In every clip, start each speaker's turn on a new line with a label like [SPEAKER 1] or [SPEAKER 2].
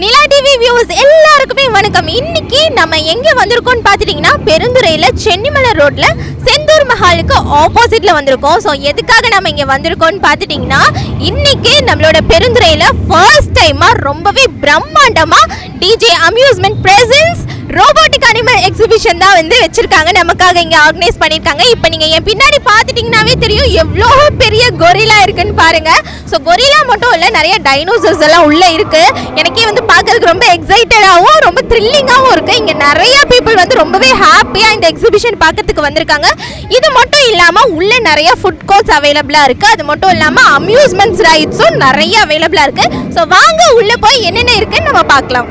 [SPEAKER 1] நிலா TV views எல்லாருக்குமே வணக்கம். இன்னைக்கு நம்ம எங்க வந்திருக்கோம்னு பாத்துட்டீங்கன்னா பெருந்துறையில சென்னிமலை ரோட்ல செந்தூர் மஹாலுக்கு ஆப்போசிட்ல வந்திருக்கோம். ஸோ எதுக்காக நம்ம இங்க வந்திருக்கோம்னு பார்த்துட்டீங்கன்னா இன்னைக்கு நம்மளோட பெருந்துறையில ஃபர்ஸ்ட் டைமா ரொம்பவே பிரம்மாண்டமா DJ amusement presence robotic animal exhibition தான் வந்து வச்சிருக்காங்க. நமக்காக இங்க ஆர்கனைஸ் பண்ணிருக்காங்க. இப்போ நீங்க என் பின்னாடி பார்த்துட்டிங்கனாவே தெரியும் எவ்வளோ பெரிய கொரிலா இருக்குன்னு பாருங்க. ஸோ கொரிலா மட்டும் இல்லை நிறைய டைனோசர்ஸ் எல்லாம் உள்ள இருக்கு. எனக்கே வந்து பார்க்கறதுக்கு ரொம்ப எக்ஸைட்டடாகவும் ரொம்ப த்ரில்லிங்காகவும் இருக்கு. இங்க நிறைய பீப்புள் வந்து ரொம்பவே ஹாப்பியா இந்த எக்ஸிபிஷன் பார்க்கறதுக்கு வந்திருக்காங்க. இது மட்டும் இல்லாம உள்ள நிறைய ஃபுட் கோர்ட்ஸ் அவைலபிளா இருக்கு. அது மட்டும் இல்லாம அம்யூஸ்மெண்ட்ஸ் ரைட்ஸும் நிறைய அவைலபிளா இருக்கு. ஸோ வாங்க உள்ள போய் என்னென்ன இருக்குன்னு நம்ம பார்க்கலாம்.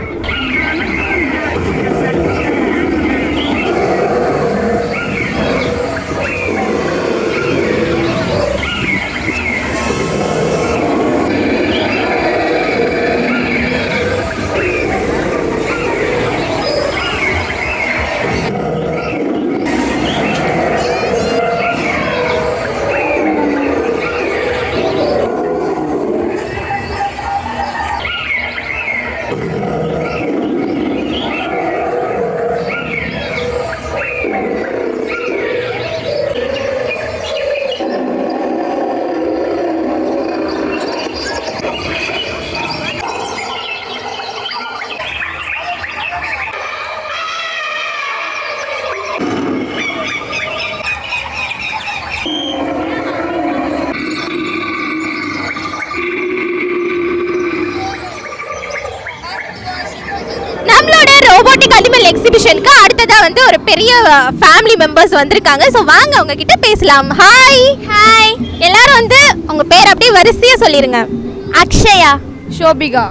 [SPEAKER 1] நம்மளோட ரோபோட்டிக் அனிமல் எக்ஸிபிஷனுக்கு அடுத்ததா வந்து ஒரு பெரிய ஃபேமிலி மெம்பர்ஸ் வந்திருக்காங்க. ஸோ வாங்க அவங்க கிட்ட பேசலாம். ஹாய் ஹாய் எல்லாரும் வந்து உங்க பேர் அப்படியே வரிசையா சொல்லிருங்க. அக்ஷயா.
[SPEAKER 2] ஷோபிகா.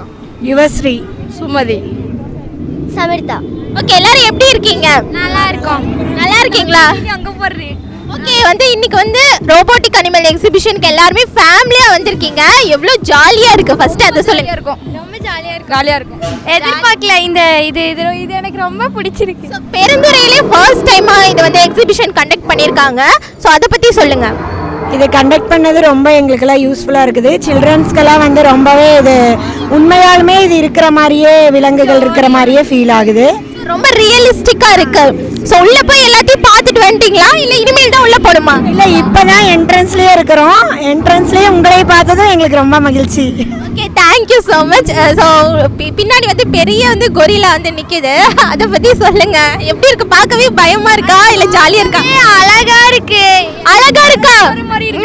[SPEAKER 2] யுவஸ்ரீ. சுமதி.
[SPEAKER 3] சமிர்தா.
[SPEAKER 1] ஓகே எல்லாரும் எப்படி இருக்கீங்க?
[SPEAKER 3] நல்லா இருக்கோம்.
[SPEAKER 1] நல்லா இருக்கீங்களா?
[SPEAKER 2] அங்க போடுறீ
[SPEAKER 1] ஓகே வந்து இன்னைக்கு வந்து ரோபோட்டிக் அனிமல் எக்ஸிபிஷனுக்கு எல்லாருமே ஃபேமிலியா வந்திருக்கீங்க. எவ்வளோ ஜாலியா இருக்கு. ஃபர்ஸ்ட் அதை சொல்லுங்க.
[SPEAKER 2] இருக்கும்.
[SPEAKER 3] ரொம்ப ஜாலியா இருக்கு
[SPEAKER 2] ஜாலியா இருக்கும்.
[SPEAKER 3] எதிர்பார்க்கல இந்த இது இது இது எனக்கு ரொம்ப பிடிச்சிருக்கு.
[SPEAKER 1] பெருந்துறையிலே ஃபர்ஸ்ட் டைமா இது வந்து எக்ஸிபிஷன் கண்டக்ட் பண்ணியிருக்காங்க. ஸோ அதை பத்தி சொல்லுங்க.
[SPEAKER 4] இது கண்டக்ட் பண்ணது ரொம்ப எங்களுக்கெல்லாம் யூஸ்ஃபுல்லாக இருக்குது. சில்ட்ரன்ஸ்க்கெல்லாம் வந்து ரொம்பவே இது உண்மையாலுமே இது இருக்கிற மாதிரியே விலங்குகள் இருக்கிற மாதிரியே ஃபீல் ஆகுது.
[SPEAKER 1] ரொம்ப ரியலிஸ்டிக்கா இருக்கு. ஸோ உள்ள போய் எல்லாத்தையும் பார்த்துட்டு வந்துட்டீங்களா? இல்லை இனிமேல் தான் உள்ள போடுமா
[SPEAKER 4] இல்லை இப்போ தான் என்ட்ரன்ஸ்லேயே இருக்கிறோம். என்ட்ரன்ஸ்லேயே உங்களை பார்த்ததும் எங்களுக்கு ரொம்ப மகிழ்ச்சி.
[SPEAKER 1] Okay thank you so much so பின்னாடி வந்து பெரிய வந்து கொரிலா வந்து நிக்குது. அதை பத்தி சொல்லுங்க. எப்படி இருக்கு? பார்க்கவே பயமா இருக்கா? இல்ல ஜாலியா இருக்கா?
[SPEAKER 3] அழகா இருக்கு.
[SPEAKER 1] அழகா இருக்கா?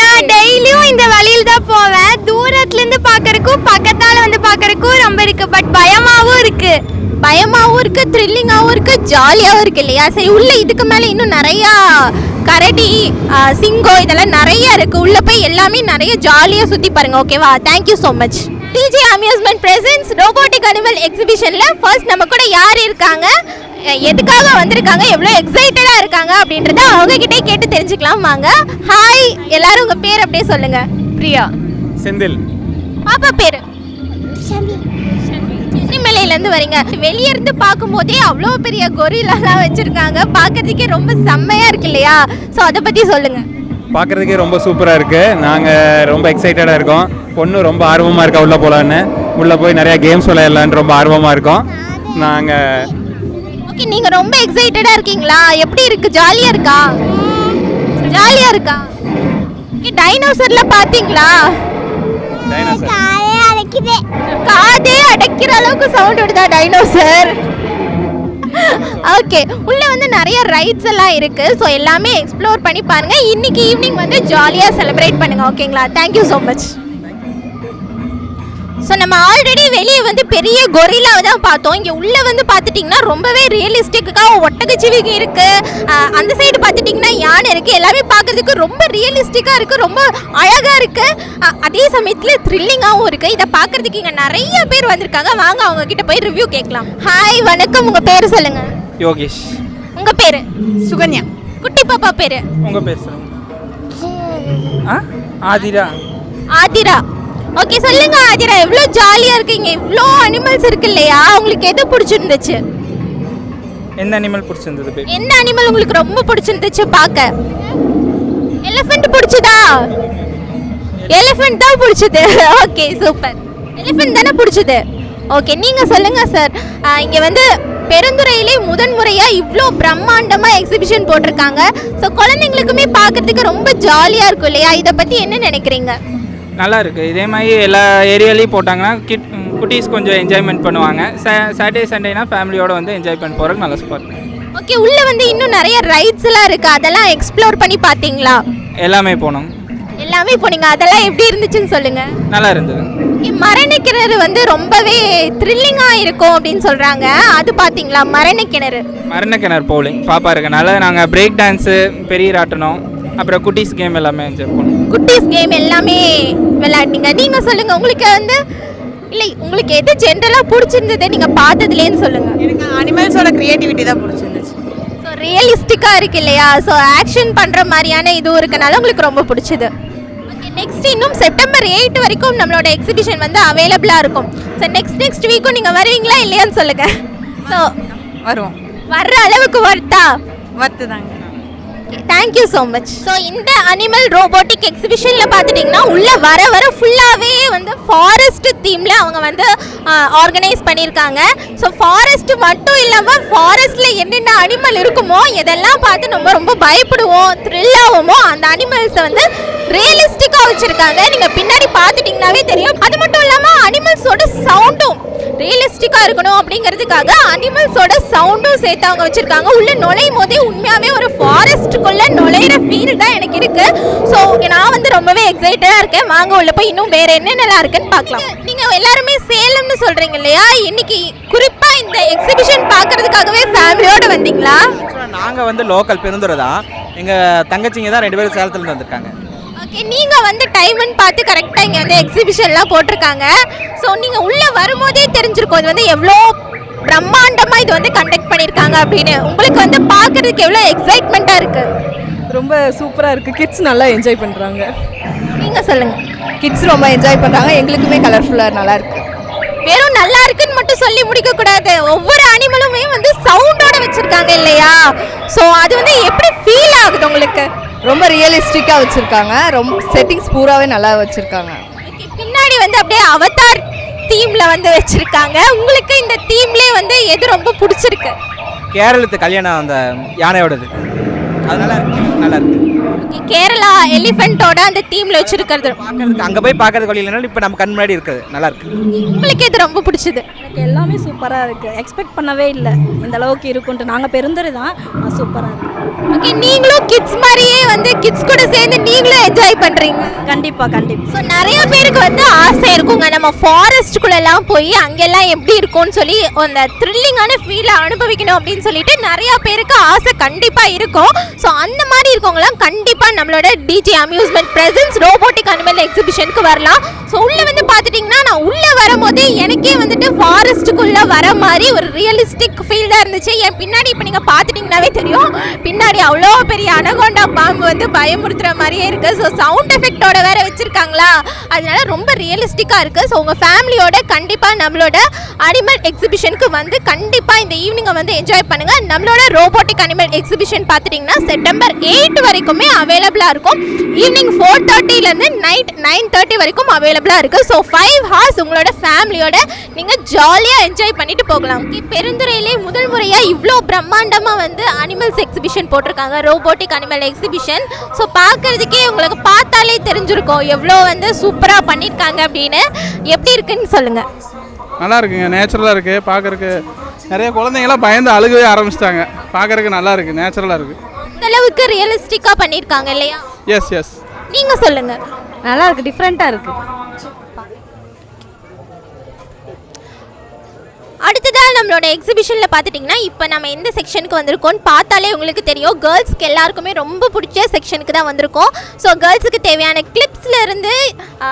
[SPEAKER 3] நான் டெய்லியும் இந்த வழியில தான் போவேன். தூரத்துல இருந்து பாக்குறதுக்கும் பக்கத்தால வந்து பாக்குறதுக்கும் ரொம்ப இருக்கு. பட் பயமாவும் இருக்கு.
[SPEAKER 1] பயமாவும் இருக்கு த்ரில்லிங்காவும் இருக்கு ஜாலியாவும் இருக்கு இல்லையா? சரி உள்ள இதுக்கு மேல இன்னும் நிறைய கரடி சிங்கம் இதெல்லாம் நிறைய இருக்கு. உள்ள போய் எல்லாமே நிறைய ஜாலியா சுத்தி பாருங்க ஓகேவா thank you so much DJ amusement presents robotic animal எக்ஸிபிஷன்ல first நம்ம கூட யார் இருக்காங்க? எதுக்காக வந்திருக்காங்க? எவ்வளோ எக்ஸைட்டடா இருக்காங்க? அப்படின்றத அவங்க கிட்டே கேட்டு தெரிஞ்சுக்கலாம் வாங்க. ஹாய் எல்லாரும் உங்க பேர் அப்படியே சொல்லுங்க.
[SPEAKER 2] பிரியா.
[SPEAKER 5] செந்தில்.
[SPEAKER 1] பாப்பா பேரு. சென்னிமலையில இருந்து வரீங்க. வெளிய இருந்து பார்க்கும்போதே அவ்வளோ பெரிய கொரிலாலாம் வச்சிருக்காங்க. பார்க்கறதுக்கே ரொம்ப செம்மையா இருக்கு இல்லையா? ஸோ அதை பத்தி சொல்லுங்க.
[SPEAKER 5] பார்க்குறதுக்கே ரொம்ப சூப்பராக இருக்குது நாங்கள் ரொம்ப எக்ஸைட்டடாக இருக்கோம். பொண்ணு ரொம்ப ஆர்வமாக இருக்கா உள்ளே போகலான்னு உள்ளே போய் நிறையா கேம்ஸ் விளையாடலான்னு ரொம்ப ஆர்வமாக இருக்கோம். நாங்கள்
[SPEAKER 1] ஓகே நீங்க ரொம்ப எக்ஸைட்டடா இருக்கீங்களா? எப்படி இருக்கு? ஜாலியா இருக்கா? ஜாலியா இருக்கா? ஓகே டைனோசர்ல பாத்தீங்களா
[SPEAKER 5] டைனோசர்
[SPEAKER 1] காதே அடைக்கிற அளவுக்கு சவுண்ட் விடுதா டைனோசர் ஓகே உள்ள வந்து நிறைய ரைட்ஸ் எல்லாம் இருக்கு. ஸோ எல்லாமே எக்ஸ்ப்ளோர் பண்ணி பாருங்க. இன்னைக்கு ஈவினிங் வந்து ஜாலியாக செலிப்ரேட் பண்ணுங்க ஓகேங்களா thank you so much so நம்ம ஆல்ரெடி வெளியே வந்து பெரிய கொரிலாவை தான் பார்த்தோம். இங்கே உள்ளே வந்து பார்த்துட்டிங்கன்னா ரொம்பவே ரியலிஸ்டிக்காக ஒட்டகச்சிவிகை இருக்குது அந்த சைடு பார்த்துட்டிங்கன்னா யானை இருக்குது எல்லாமே பார்க்குறதுக்கு ரொம்ப ரியலிஸ்டிக்காக இருக்குது ரொம்ப அழகாக இருக்குது அதே சமயத்தில் த்ரில்லிங்காகவும் இருக்குது இதை பார்க்குறதுக்கு இங்கே நிறைய பேர் வந்திருக்காங்க. வாங்க அவங்க கிட்ட போய் ரிவ்யூ கேட்கலாம். ஹாய் வணக்கம். உங்கள் பேர் சொல்லுங்கள்
[SPEAKER 5] யோகேஷ்.
[SPEAKER 1] உங்கள் பேர்?
[SPEAKER 2] சுகன்யா.
[SPEAKER 1] குட்டி பாப்பா பேர்?
[SPEAKER 5] உங்கள் பேர் சொல்லுங்கள் ஆதிரா.
[SPEAKER 1] ஆதிரா. ஓகே சொல்லுங்க ஆதிரா. எவ்வளோ ஜாலியாக இருக்கீங்க. இவ்வளோ அனிமல்ஸ் இருக்கு இல்லையா? உங்களுக்கு எது பிடிச்சிருந்துச்சு?
[SPEAKER 5] எந்த அனிமல் பிடிச்சிருந்தது
[SPEAKER 1] எந்த அனிமல் உங்களுக்கு ரொம்ப பிடிச்சிருந்துச்சு? பார்க்க. எலிஃபென்ட் பிடிச்சதா? எலிஃபென்ட் தான் பிடிச்சது. ஓகே சூப்பர் எலிஃபென்ட் தானே பிடிச்சது. ஓகே நீங்கள் சொல்லுங்கள் சார் இங்கே வந்து பெருந்துறையிலே முதன்முறையாக இவ்வளோ பிரம்மாண்டமாக எக்ஸிபிஷன் போட்டிருக்காங்க. ஸோ குழந்தைங்களுக்குமே பார்க்கறதுக்கு ரொம்ப ஜாலியாக இருக்கும் இல்லையா? இதை பற்றி என்ன நினைக்கிறீங்க?
[SPEAKER 6] நல்லா இருக்குது இதே மாதிரி எல்லா ஏரியாலையும் போட்டாங்கன்னா கிட் குட்டீஸ் கொஞ்சம் என்ஜாய்மெண்ட் பண்ணுவாங்க. சாட்டர்டே சண்டேனா ஃபேமிலியோட வந்து என்ஜாய் பண்ண போகிறதுக்கு நல்ல ஸ்பாட்
[SPEAKER 1] ஓகே உள்ளே வந்து இன்னும் நிறைய ரைட்ஸ் எல்லாம் இருக்குது அதெல்லாம் எக்ஸ்ப்ளோர் பண்ணி பார்த்தீங்களா?
[SPEAKER 6] எல்லாமே போனோம்.
[SPEAKER 1] எல்லாமே போனீங்க. அதெல்லாம் எப்படி இருந்துச்சுன்னு சொல்லுங்கள்
[SPEAKER 6] நல்லா இருந்தது.
[SPEAKER 1] மரண கிணறு வந்து ரொம்பவே த்ரில்லிங்காக இருக்கும் அப்படின்னு சொல்கிறாங்க அது பார்த்தீங்களா? மரண கிணறு
[SPEAKER 6] மரண கிணறு போலிங் பாப்பா இருக்கனால நாங்கள் பிரேக் டான்ஸு பெரிய ராட்டணும் அப்புறம் குட்டீஸ் கேம் எல்லாமே என்ஜாய் பண்ணோம்
[SPEAKER 1] குட்டீஸ் கேம் எல்லாமே விளையாடினீங்க. நீங்கள் சொல்லுங்கள் உங்களுக்கு வந்து இல்லை உங்களுக்கு எது ஜென்ரலாக பிடிச்சிருந்தது? நீங்கள் பார்த்ததுலேன்னு சொல்லுங்கள்
[SPEAKER 2] எனக்கு அனிமல்ஸோட கிரியேட்டிவிட்டி தான் பிடிச்சிருந்துச்சு.
[SPEAKER 1] ஸோ ரியலிஸ்டிக்காக இருக்கு இல்லையா? ஸோ ஆக்ஷன் பண்ணுற மாதிரியான இதுவும் இருக்கனால உங்களுக்கு ரொம்ப பிடிச்சது. ஓகே நெக்ஸ்ட் இன்னும் செப்டம்பர் எயிட் வரைக்கும் நம்மளோட எக்ஸிபிஷன் வந்து அவைலபிளாக இருக்கும். ஸோ நெக்ஸ்ட் நெக்ஸ்ட் வீக்கும் நீங்கள் வருவீங்களா இல்லையான்னு சொல்லுங்கள் ஸோ
[SPEAKER 2] வருவோம்.
[SPEAKER 1] வர்ற அளவுக்கு வருத்தா
[SPEAKER 2] வர்த்து தாங்க.
[SPEAKER 1] Thank you so much so இந்த அனிமல் ரோபோட்டிக் எக்ஸிபிஷனில் பார்த்துட்டிங்கன்னா உள்ளே வர வர ஃபுல்லாகவே வந்து ஃபாரஸ்ட் தீமில் அவங்க வந்து ஆர்கனைஸ் பண்ணியிருக்காங்க. ஸோ ஃபாரஸ்ட் மட்டும் இல்லாமல் ஃபாரஸ்ட்டில் என்னென்ன அனிமல் இருக்குமோ இதெல்லாம் பார்த்து நம்ம ரொம்ப பயப்படுவோம் த்ரில் ஆகுமோ அந்த அனிமல்ஸை வந்து ரியலிஸ்டிக்காக வச்சுருக்காங்க. நீங்கள் பின்னாடி பார்த்துட்டிங்கனாவே தெரியும். அது மட்டும் இல்லாமல் அனிமல்ஸோட சவுண்டும் ரியலிஸ்டிக்காக இருக்கணும் அப்படிங்கிறதுக்காக அனிமல்ஸோட சவுண்டும் சேர்த்து அவங்க வச்சுருக்காங்க. உள்ள நுழையும் போதே உண்மையாகவே ஒரு ஃபாரஸ்ட்டுக்குள்ளே நுழையிற ஃபீல் தான் எனக்கு இருக்கு. ஸோ நான் வந்து ரொம்பவே எக்ஸைட்டடாக இருக்கேன். வாங்க உள்ள போய் இன்னும் வேற என்னென்னலாம் இருக்குன்னு பார்க்கலாம். நீங்கள் எல்லாருமே சேலம்னு சொல்கிறீங்க இல்லையா? இன்னைக்கு குறிப்பாக இந்த எக்ஸிபிஷன் பார்க்கறதுக்காகவே ஃபேமிலியோட வந்தீங்களா?
[SPEAKER 7] நாங்கள் வந்து லோக்கல் பெருந்துறை தான். எங்கள் தங்கச்சிங்க தான் ரெண்டு பேரும் சேலத்துலேருந்து வந்திருக்காங்க.
[SPEAKER 1] ஓகே நீங்கள் வந்து டைம்னு பார்த்து கரெக்டாக இங்கே வந்து எக்ஸிபிஷன்லாம் போட்டிருக்காங்க. ஸோ நீங்கள் உள்ளே வரும்போதே தெரிஞ்சிருக்கும் இது வந்து எவ்வளோ பிரம்மாண்டமாக இது வந்து கண்டக்ட் பண்ணியிருக்காங்க அப்படின்னு. உங்களுக்கு வந்து பார்க்கறதுக்கு எவ்வளோ எக்ஸைட்மெண்ட்டாக இருக்குது
[SPEAKER 2] ரொம்ப சூப்பராக இருக்குது கிட்ஸ் நல்லா என்ஜாய் பண்ணுறாங்க
[SPEAKER 1] நீங்கள் சொல்லுங்கள்
[SPEAKER 2] கிட்ஸ் ரொம்ப என்ஜாய் பண்ணுறாங்க எங்களுக்குமே கலர்ஃபுல்லாக நல்லா இருக்கு.
[SPEAKER 1] வெறும் நல்லா இருக்குன்னு மட்டும் சொல்லி முடிக்க கூடாது ஒவ்வொரு அனிமலுமே வந்து சவுண்டோட வச்சிருக்காங்க இல்லையா? ஸோ அது வந்து எப்படி ஃபீல் ஆகுது உங்களுக்கு?
[SPEAKER 2] ரொம்ப ரியலிஸ்டிக்காக வச்சுருக்காங்க. ரொம்ப செட்டிங்ஸ் பூராவே நல்லா வச்சுருக்காங்க.
[SPEAKER 1] பின்னாடி வந்து அப்படியே அவதார் தீம்ல வந்து வச்சிருக்காங்க. உங்களுக்கு இந்த தீம்லயே வந்து எது ரொம்ப பிடிச்சிருக்கு?
[SPEAKER 7] கேரளத்து கல்யாணம் அந்த யானையோடது. அதனால நல்லா இருக்கு.
[SPEAKER 1] கேரளா எலிஃபென்ட்டோட அந்த தீம்ல வச்சிருக்கிறது.
[SPEAKER 7] பார்க்கறதுக்கு அங்கே போய் பார்க்கறதுக்கு வழி இல்லைனாலும் இப்போ நம்ம கண் முன்னாடி இருக்குது. நல்லா இருக்கு.
[SPEAKER 1] உங்களுக்கு எது ரொம்ப பிடிச்சது.
[SPEAKER 8] எனக்கு எல்லாமே சூப்பராக இருக்குது எக்ஸ்பெக்ட் பண்ணவே இல்லை. இந்த அளவுக்கு இருக்குன்ட்டு நாங்கள் பெருந்துறை தான். சூப்பராக இருக்குது
[SPEAKER 1] ஓகே நீங்களும் கிட்ஸ் மாதிரியே வந்து கிட்ஸ் கூட சேர்ந்து நீங்களும் என்ஜாய் பண்றீங்க.
[SPEAKER 8] கண்டிப்பாக கண்டிப்பாக
[SPEAKER 1] ஸோ நிறைய பேருக்கு வந்து ஆசை இருக்குங்க. நம்ம ஃபாரஸ்ட்டுக்குள்ளெல்லாம் போய் அங்கெல்லாம் எப்படி இருக்கும்னு சொல்லி அந்த த்ரில்லிங்கான ஃபீலை அனுபவிக்கணும் அப்படின்னு சொல்லிட்டு நிறைய பேருக்கு ஆசை கண்டிப்பாக இருக்கும். ஸோ அந்த மாதிரி இருக்கவங்களாம் கண்டிப்பாக நம்மளோட DJ amusement presents robotic animal எக்ஸிபிஷனுக்கு வரலாம். ஸோ உள்ளே வந்து பார்த்துட்டிங்கன்னா நான் உள்ளே வரும்போதே எனக்கே வந்துட்டு ஃபாரஸ்ட்டுக்குள்ளே வர மாதிரி ஒரு ரியலிஸ்டிக் ஃபீல்டாக இருந்துச்சு. என் பின்னாடி இப்போ நீங்கள் பார்த்துட்டிங்கனாவே தெரியும். பின்னாடி அவ்வளோ பெரிய அனகோண்டா பாம்பு வந்து பயமுறுத்துற மாதிரியே இருக்குது ஸோ சவுண்ட் எஃபெக்டோட வேற வச்சுருக்காங்களா? அதனால ரொம்ப ரியலிஸ்டிக்காக இருக்குது ஸோ உங்கள் ஃபேமிலியோட கண்டிப்பாக நம்மளோட அனிமல் எக்ஸிபிஷனுக்கு வந்து கண்டிப்பாக இந்த ஈவினிங்கை வந்து என்ஜாய் பண்ணுங்கள் நம்மளோட ரோபோட்டிக் அனிமல் எக்ஸிபிஷன் பார்த்துட்டிங்கன்னா செப்டம்பர் எயிட் வரைக்குமே அவைலபிளாக இருக்கும். ஈவினிங் ஃபோர் தேர்ட்டிலேருந்து நைட் நைன் தேர்ட்டி வரைக்கும் அவைலபிளாக இருக்குது ஸோ ஃபைவ் ஹார்ஸ் உங்களோட ஃபேமிலியோட நீங்கள் ஜாலியாக என்ஜாய் பண்ணிட்டு போகலாம். பெருந்துறையிலே முதல் முறையாக இவ்வளோ பிரம்மாண்டமாக வந்து அனிமல்ஸ் எக்ஸிபிஷன் போட்டிருக்காங்க. ரோபோட்டிக் அனிமல் எக்ஸிபிஷன் ஸோ பார்க்கறதுக்கே உங்களுக்கு பார்த்தாலே தெரிஞ்சிருக்கும். எவ்வளோ வந்து சூப்பராக பண்ணியிருக்காங்க அப்படின்னு. எப்படி இருக்குன்னு சொல்லுங்கள்
[SPEAKER 9] நல்லா இருக்குங்க. நேச்சுரலாக இருக்குது பார்க்குறக்கு நிறைய குழந்தைங்களாம் பயந்து அழுகவே ஆரம்பிச்சிட்டாங்க. பார்க்கறக்கு நல்லா இருக்குது நேச்சுரலாக இருக்குது
[SPEAKER 1] அளவுக்கு ரியலிஸ்டிக்காக பண்ணியிருக்காங்க இல்லையா?
[SPEAKER 9] எஸ் எஸ்
[SPEAKER 1] நீங்கள் சொல்லுங்கள்
[SPEAKER 8] நல்லா இருக்குது டிஃப்ரெண்ட்டாக இருக்குது
[SPEAKER 1] அடுத்ததாக நம்மளோட எக்ஸிபிஷனில் பார்த்துட்டிங்கன்னா இப்போ நம்ம எந்த செக்ஷனுக்கு வந்திருக்கோம்னு பார்த்தாலே உங்களுக்கு தெரியும். கேர்ள்ஸ்க்கு எல்லாருக்குமே ரொம்ப பிடிச்ச செக்ஷனுக்கு தான் வந்திருக்கோம். ஸோ கேர்ள்ஸுக்கு தேவையான கிளிப்ஸ்ல இருந்து ஆ,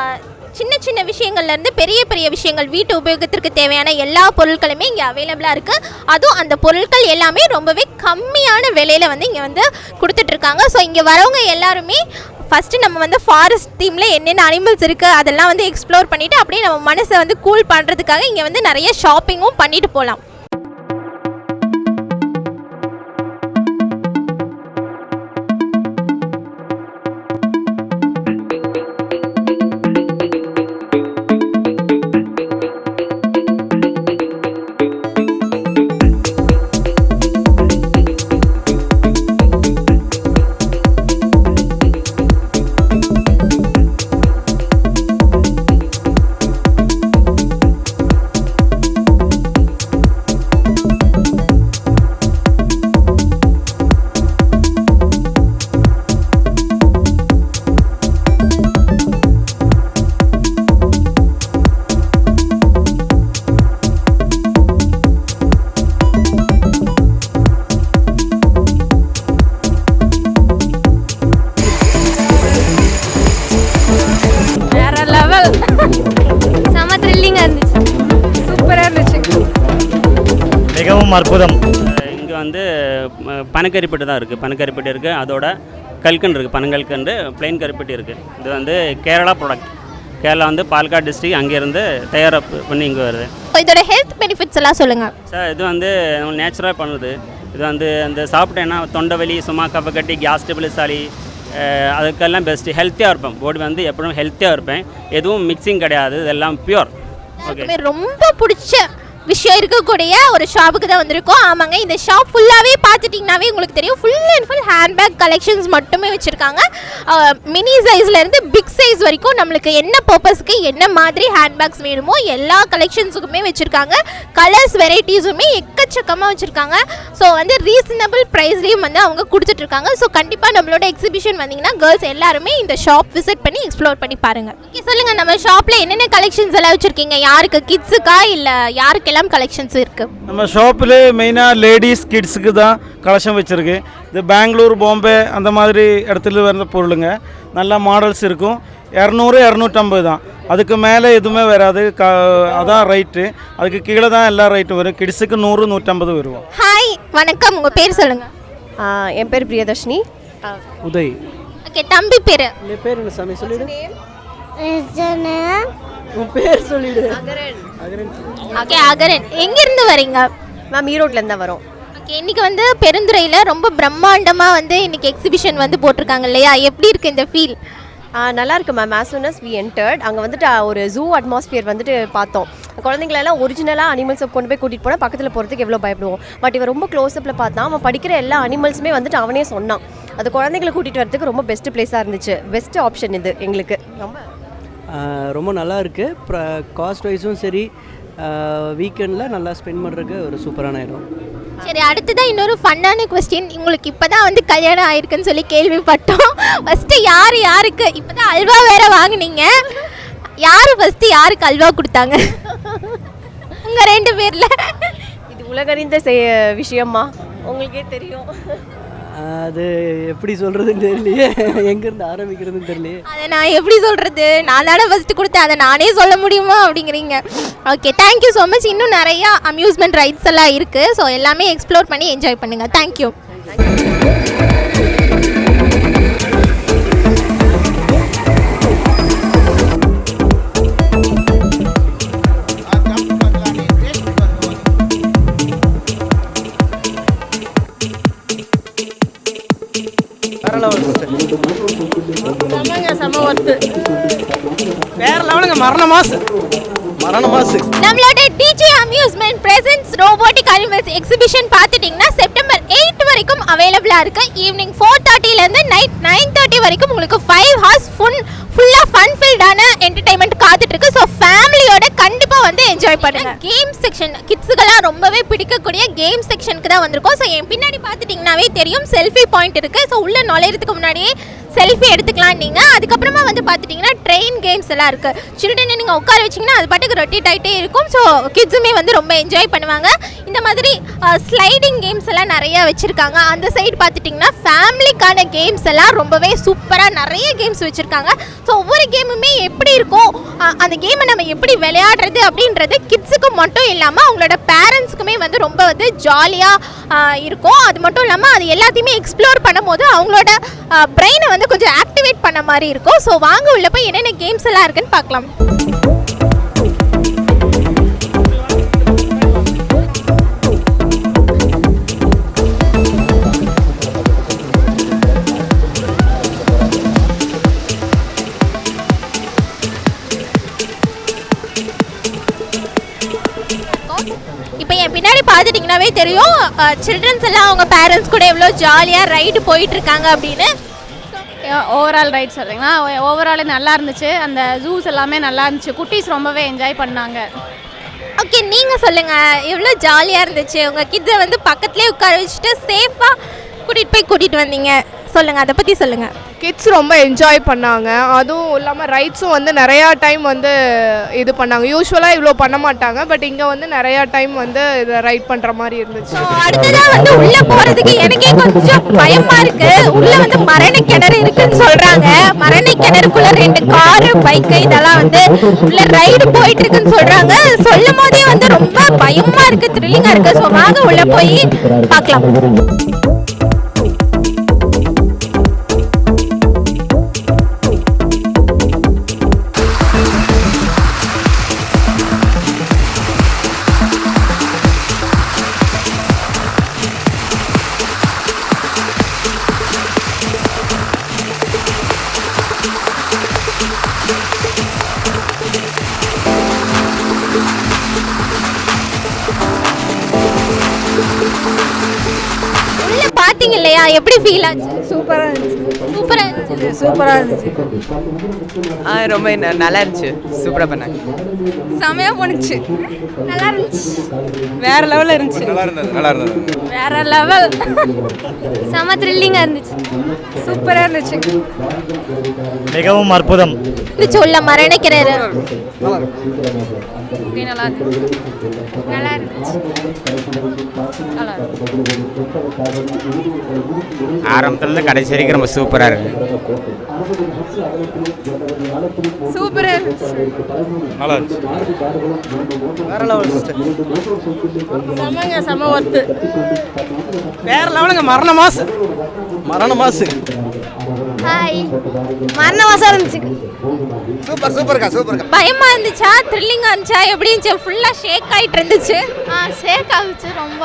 [SPEAKER 1] சின்ன சின்ன விஷயங்கள்லேருந்து பெரிய பெரிய விஷயங்கள் வீட்டு உபயோகத்திற்கு தேவையான எல்லா பொருட்களுமே இங்கே அவைலபிளாக இருக்குது அதுவும் அந்த பொருட்கள் எல்லாமே ரொம்பவே கம்மியான விலையில வந்து இங்கே வந்து கொடுத்துட்ருக்காங்க. ஸோ இங்கே வரவங்க எல்லாருமே ஃபஸ்ட்டு நம்ம வந்து ஃபாரஸ்ட் தீமில் என்னென்ன அனிமல்ஸ் இருக்குது அதெல்லாம் வந்து எக்ஸ்ப்ளோர் பண்ணிவிட்டு அப்படியே நம்ம மனசை வந்து கூல் பண்ணுறதுக்காக இங்கே வந்து நிறைய ஷாப்பிங்கும் பண்ணிட்டு போகலாம்
[SPEAKER 10] மிகவும் அற்புதம்.
[SPEAKER 11] இங்கே வந்து பனக்கரிப்பட்டு தான் இருக்குது பனக்கரிப்பட்டு இருக்குது அதோட கல்கண்டு இருக்குது பனங்கல்கண்டு பிளெயின் கருப்பட்டி இருக்குது இது வந்து கேரளா ப்ராடக்ட் கேரளா வந்து பாலக்காடு டிஸ்ட்ரிக் அங்கேருந்து தயார் பண்ணி இங்கே வருது.
[SPEAKER 1] இதோட ஹெல்த் பெனிஃபிட்ஸ் எல்லாம் சொல்லுங்க.
[SPEAKER 11] சார் இது வந்து நேச்சுரலாக பண்ணுது. இது வந்து அந்த சாப்பிட்டேன்னா தொண்டை வலி சும்மா கட்டி கேஸ் டேபிள் சளி அதுக்கெல்லாம் பெஸ்ட்டு ஹெல்த்தியாக இருப்பேன். பாடி வந்து எப்பவும் ஹெல்த்தியாக இருப்பேன். எதுவும் மிக்சிங் கிடையாது. இதெல்லாம் பியூர் ஓகே
[SPEAKER 1] ரொம்ப பிடிச்ச விஷயம் இருக்கக்கூடிய ஒரு ஷாப்புக்கு தான் வந்திருக்கோம். ஆமாங்க இந்த ஷாப் ஃபுல்லாகவே பார்த்துட்டிங்கனாவே உங்களுக்கு தெரியும். Full and full handbag collections மட்டுமே வச்சுருக்காங்க. மினி சைஸ்லேருந்து பிக் சைஸ் வரைக்கும் நம்மளுக்கு என்ன பர்பஸ்க்கு என்ன மாதிரி ஹேண்ட்பேக்ஸ் வேணுமோ எல்லா கலெக்ஷன்ஸுக்குமே வச்சுருக்காங்க. கலர்ஸ் வெரைட்டிஸுமே எக்கச்சக்கமாக வச்சுருக்காங்க. ஸோ வந்து ரீசனபிள் ப்ரைஸ்லேயும் வந்து அவங்க கொடுத்துட்ருக்காங்க. ஸோ கண்டிப்பாக நம்மளோட எக்ஸிபிஷன் வந்தீங்கன்னா கேர்ள்ஸ் எல்லாருமே இந்த ஷாப் விசிட் பண்ணி எக்ஸ்ப்ளோர் பண்ணி பாருங்கள் ஓகே சொல்லுங்கள் நம்ம ஷாப்பில் என்னென்ன கலெக்ஷன்ஸ் எல்லாம் வச்சுருக்கீங்க? யாருக்கு கிட்ஸுக்கா இல்லை யாருக்கு யாருக்கெல்லாம் கலெக்ஷன்ஸ் இருக்குது
[SPEAKER 10] நம்ம ஷாப்பில் மெயினாக லேடிஸ் கிட்ஸுக்கு தான் கலெக்ஷன் வச்சுருக்கு. இது பெங்களூர் பாம்பே அந்த மாதிரி இடத்துல வர பொருளுங்க. நல்ல மாடல்ஸ் இருக்கும். இரநூறு இரநூற்றம்பது தான். அதுக்கு மேலே எதுவுமே வராது. க அதான் ரைட்டு அதுக்கு கீழே தான் எல்லா ரைட்டும் வரும். கிட்ஸுக்கு நூறு நூற்றம்பது வருவோம்.
[SPEAKER 1] ஹாய் வணக்கம். உங்கள் பேர் சொல்லுங்கள்
[SPEAKER 12] என் பேர் பிரியதர்ஷினி.
[SPEAKER 10] உதய்.
[SPEAKER 1] ஓகே தம்பி பேர்.
[SPEAKER 10] என் பேர் என்ன சாமி? சொல்லிடு. உன் பேர் சொல்லிடு.
[SPEAKER 1] ஓகே அகரன் எங்கேருந்து வரீங்க?
[SPEAKER 12] மேம் ஈரோட்லேருந்து தான் வரோம்.
[SPEAKER 1] ஓகே இன்னைக்கு வந்து பெருந்துறையில் ரொம்ப பிரம்மாண்டமாக வந்து இன்னைக்கு எக்ஸிபிஷன் வந்து போட்டிருக்காங்க இல்லையா? எப்படி இருக்கு இந்த ஃபீல்
[SPEAKER 12] நல்லா இருக்கு ma'am as soon as we entered அங்கே வந்துட்டு ஒரு ஜூ அட்மாஸ்பியர் வந்துட்டு பார்த்தோம். குழந்தைங்களெல்லாம் ஒரிஜினலாக அனிமல்ஸை கொண்டு போய் கூட்டிகிட்டு போனால் பக்கத்தில் போகிறதுக்கு எவ்வளோ பயப்படுவோம். பட் இவன் ரொம்ப க்ளோஸ்அப்பில் பார்த்தா அவன் படிக்கிற எல்லா அனிமல்ஸுமே வந்துட்டு அவனே சொன்னான். அது குழந்தைங்களை கூட்டிகிட்டு வரதுக்கு ரொம்ப பெஸ்ட் பிளேஸாக இருந்துச்சு. பெஸ்ட் ஆப்ஷன் இது எங்களுக்கு. ரொம்ப
[SPEAKER 13] ரொம்ப நல்லா இருக்குது காஸ்ட் வைஸும் சரி வீக்கெண்டில் நல்லா ஸ்பெண்ட் பண்ணுறதுக்கு ஒரு சூப்பரான இடம்.
[SPEAKER 1] சரி அடுத்ததான் இன்னொரு ஃபன்னான கொஸ்டின் உங்களுக்கு இப்பதான் வந்து கல்யாணம் ஆயிருக்குன்னு சொல்லி கேள்விப்பட்டோம். ஃபர்ஸ்ட் யார் யாருக்கு? இப்பதான் அல்வா வேற வாங்குனீங்க. யாரு ஃபர்ஸ்ட் யாருக்கு அல்வா கொடுத்தாங்க? உங்க ரெண்டு பேர்ல.
[SPEAKER 12] இது உலகறிந்த செய விஷயமா? உங்களுக்கே தெரியும்.
[SPEAKER 13] அது எப்படி சொல்கிறதுன்னு தெரியலையே. எங்கேருந்து ஆரம்பிக்கிறதுன்னு தெரியலையே.
[SPEAKER 1] அதை நான் எப்படி சொல்றது? நான் தானே ஃபர்ஸ்ட் கொடுத்தேன். அதை நானே சொல்ல முடியுமா அப்படிங்கிறீங்க. ஓகே தேங்க்யூ ஸோ மச் இன்னும் நிறையா அம்யூஸ்மெண்ட் ரைட்ஸ் எல்லாம் இருக்கு. ஸோ எல்லாமே எக்ஸ்ப்ளோர் பண்ணி என்ஜாய் பண்ணுங்க. தேங்க்யூ
[SPEAKER 7] லெவல் செம ஒர்த்து வேற லெவலுங்க மரண மாசு. மரண மாசு.
[SPEAKER 1] நம்மளோட DJ amusement presents robotic animals exhibition பார்த்துட்டிங்கன்னா எயிட் வரைக்கும் அவைலபிளாக இருக்குது ஈவினிங் ஃபோர் தேர்ட்டிலேருந்து நைட் நைன் தேர்ட்டி வரைக்கும் உங்களுக்கு ஃபைவ் ஹார்ஸ் ஃபுல் ஃபுல்லாக ஃபன் ஃபில்டான என்டர்டைன்மெண்ட் காத்துட்ருக்கு ஸோ ஃபேமிலியோட கண்டிப்பாக வந்து என்ஜாய் பண்ணுங்கள் கேம் செக்ஷன் கிட்ஸுக்கெல்லாம் ரொம்பவே பிடிக்கக்கூடிய கேம் செக்ஷனுக்கு தான் வந்திருக்கோம். ஸோ என் பின்னாடி பார்த்துட்டிங்கனாவே தெரியும். செல்ஃபி பாயிண்ட் இருக்குது ஸோ உள்ளே நுழையிறதுக்கு முன்னாடியே செல்ஃபி எடுத்துக்கலாம் நீங்கள் அதுக்கப்புறமா வந்து பார்த்துட்டிங்கன்னா ட்ரெயின் கேம்ஸ் எல்லாம் இருக்குது சில்ட்ரனை நீங்கள் உட்கார வச்சிங்கன்னா அது பாட்டுக்கு ரொட்டேட் ஆகிட்டே இருக்கும். ஸோ கிட்ஸுமே வந்து ரொம்ப என்ஜாய் பண்ணுவாங்க. இந்த மாதிரி ஸ்லைடிங் கேம்ஸ் எல்லாம் நிறைய வச்சுருக்காங்க. அந்த சைடு பார்த்துட்டிங்கன்னா ஃபேமிலிக்கான கேம்ஸ் எல்லாம் ரொம்பவே சூப்பராக நிறைய கேம்ஸ் வச்சுருக்காங்க. ஸோ ஒவ்வொரு கேமுமே எப்படி இருக்கும்? அந்த கேமை நம்ம எப்படி விளையாடுறது அப்படின்றது கிட்ஸுக்கு மட்டும் இல்லாமல் அவங்களோட பேரண்ட்ஸுக்குமே வந்து ரொம்ப வந்து ஜாலியாக இருக்கும். அது மட்டும் இல்லாமல் அது எல்லாத்தையுமே எக்ஸ்ப்ளோர் பண்ணும்போது அவங்களோட பிரெயினை வந்து கொஞ்சம் ஆக்டிவேட் பண்ண மாதிரி இருக்கும். ஸோ வாங்க உள்ள போய் என்னென்ன கேம்ஸ் எல்லாம் இருக்குன்னு பார்க்கலாம். இப்போ என் பின்னாடி பார்த்துட்டிங்கனாவே தெரியும். சில்ட்ரன்ஸ் எல்லாம் அவங்க பேரண்ட்ஸ் கூட எவ்வளோ ஜாலியாக ரைடு போயிட்டு இருக்காங்க அப்படின்னு.
[SPEAKER 14] ஓவரால் ரைட் சொல்கிறீங்களா ஓவராலே நல்லா இருந்துச்சு. அந்த ஜூஸ் எல்லாமே நல்லா இருந்துச்சு. குட்டீஸ் ரொம்பவே என்ஜாய் பண்ணாங்க.
[SPEAKER 1] ஓகே நீங்கள் சொல்லுங்கள் எவ்வளோ ஜாலியாக இருந்துச்சு? உங்கள் கிட்ஸை வந்து பக்கத்துலேயே உட்கார வச்சுட்டு சேஃபாக கூட்டிகிட்டு போய் கூட்டிகிட்டு வந்தீங்க. சொல்லுங்க அதை பத்தி சொல்லுங்க.
[SPEAKER 15] கிட்ஸ் ரொம்ப என்ஜாய் பண்ணாங்க. அதுவும் இல்லாமல் ரைட்ஸும் வந்து நிறையா டைம் வந்து இது பண்ணாங்க. யூஸ்வலாக இவ்வளோ பண்ண மாட்டாங்க பட் இங்கே வந்து நிறையா டைம் வந்து இதை ரைட் பண்ணுற மாதிரி இருந்துச்சு.
[SPEAKER 1] அடுத்ததா வந்து உள்ள போறதுக்கு எனக்கே கொஞ்சம் பயமா இருக்கு. உள்ள வந்து மரண கிணறு இருக்குன்னு சொல்றாங்க. மரண கிணறுக்குள்ள ரெண்டு காரு பைக் இதெல்லாம் வந்து உள்ள ரைடு போயிட்டு இருக்குன்னு சொல்றாங்க. சொல்லும் போதே வந்து ரொம்ப பயமா இருக்கு த்ரில்லிங்கா இருக்கு. ஸோ வாங்க உள்ள போய் பார்க்கலாம். எப்படி ஃபீல் ஆச்சு?
[SPEAKER 2] சூப்பராக இருந்துச்சு.
[SPEAKER 1] சூப்பரா இருந்துச்சு.
[SPEAKER 2] சூப்பராக இருந்துச்சு.
[SPEAKER 7] ஆ ரொம்ப நல்லா இருந்துச்சு. சூப்பராக பண்ணாங்க.
[SPEAKER 2] செமையாக போணுச்சு. நல்லா இருந்துச்சு. வேற லெவலில் இருந்துச்சு.
[SPEAKER 7] நல்லா இருந்தது நல்லா இருந்தது.
[SPEAKER 2] வேற லெவல்
[SPEAKER 8] செம த்ரில்லிங்காக இருந்துச்சு.
[SPEAKER 2] சூப்பராக இருந்துச்சு.
[SPEAKER 16] மிகவும் அற்புதம்.
[SPEAKER 1] இருந்துச்சு. உள்ள கிணறு
[SPEAKER 2] நல்லா இருந்துச்சு நல்லா இருந்துச்சு. நல்லா
[SPEAKER 7] ஆரம்பத்துலேருந்து கடைசி வரைக்கும் ரொம்ப சூப்பராக இருக்கு.
[SPEAKER 2] சூப்பராக இருந்துச்சு
[SPEAKER 7] நல்லா இருந்துச்சு
[SPEAKER 17] வேற லெவல்
[SPEAKER 2] செமங்க செம ஒர்த்து
[SPEAKER 17] வேற லெவலுங்க மரண மாசு மரண மாசு
[SPEAKER 8] ஹாய் மரண மாசம் இருந்துச்சு.
[SPEAKER 7] சூப்பர் சூப்பர்க்கா சூப்பர்க்கா
[SPEAKER 1] பயமா இருந்துச்சா? த்ரில்லிங்கா இருந்துச்சா? எப்படி இருந்துச்சு? ஃபுல்லா ஷேக் ஆயிட்டு இருந்துச்சு.
[SPEAKER 8] ஆ ஷேக் ஆகுச்சு ரொம்ப.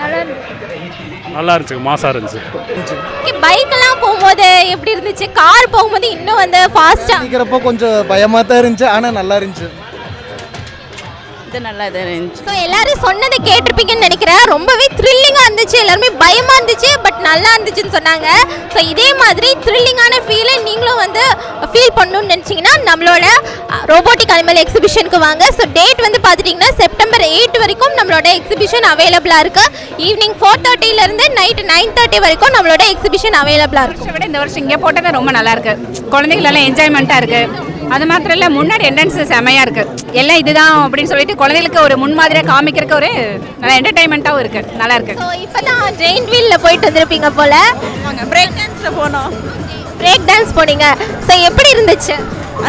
[SPEAKER 8] நல்லா இருந்துச்சு.
[SPEAKER 16] நல்லா இருந்துச்சு. மாசா இருந்துச்சு.
[SPEAKER 1] பைக் எல்லாம் போகும்போது எப்படி இருந்துச்சு? கார் போகும்போது இன்னும் வந்து ஃபாஸ்டா
[SPEAKER 17] சீக்கிரப்போ கொஞ்சம் பயமாக தான் இருந்துச்சு ஆனால் நல்லா இருந்துச்சு.
[SPEAKER 2] இது நல்லா இருந்துச்சு.
[SPEAKER 1] ஸோ எல்லாரும் சொன்னதை கேட்டிருப்பீங்கன்னு நினைக்கிறேன். ரொம்பவே த்ரில்லிங்காக இருந்துச்சு. எல்லாருமே பயமாக இருந்துச்சு பட் நல்லா இருந்துச்சுன்னு சொன்னாங்க. ஸோ இதே மாதிரி த்ரில்லிங்கான ஃபீலை நீங்களும் வந்து ஃபீல் பண்ணணும்னு நினச்சிங்கன்னா நம்மளோட ரோபோட்டிக் அனிமல் எக்ஸிபிஷனுக்கு வாங்க. ஸோ டேட் வந்து பார்த்துட்டிங்கன்னா செப்டம்பர் எயிட் வரைக்கும் நம்மளோட எக்ஸிபிஷன் அவைலபிளாக இருக்குது ஈவினிங் ஃபோர் தேர்ட்டிலேருந்து நைட் நைன் தேர்ட்டி வரைக்கும் நம்மளோட எக்ஸிபிஷன் அவைலபிளாக இருக்கும்
[SPEAKER 2] விட இந்த வருஷம் இங்கே போட்டது ரொம்ப நல்லா இருக்கு. குழந்தைகள் எல்லாம் என்ஜாய்மெண்ட்டாக இருக்கு. அது மாத்திரம் இல்லை முன்னாடி என்ட்ரன்ஸ் செமையாக இருக்கு. எல்லாம் இதுதான் அப்படின்னு சொல்லிட்டு குழந்தைகளுக்கு ஒரு முன்மாதிரியாக காமிக்கிறதுக்கு ஒரு நல்ல என்டர்டைன்மெண்ட்டாகவும் இருக்கு. நல்லா இருக்கு.
[SPEAKER 1] ஸோ இப்போ தான் ஜெயின் வீலில் போயிட்டு வந்திருப்பீங்க போல்.
[SPEAKER 2] பிரேக் டான்ஸில் போனோம்.
[SPEAKER 1] பிரேக் டான்ஸ் போனீங்க. ஸோ எப்படி இருந்துச்சு?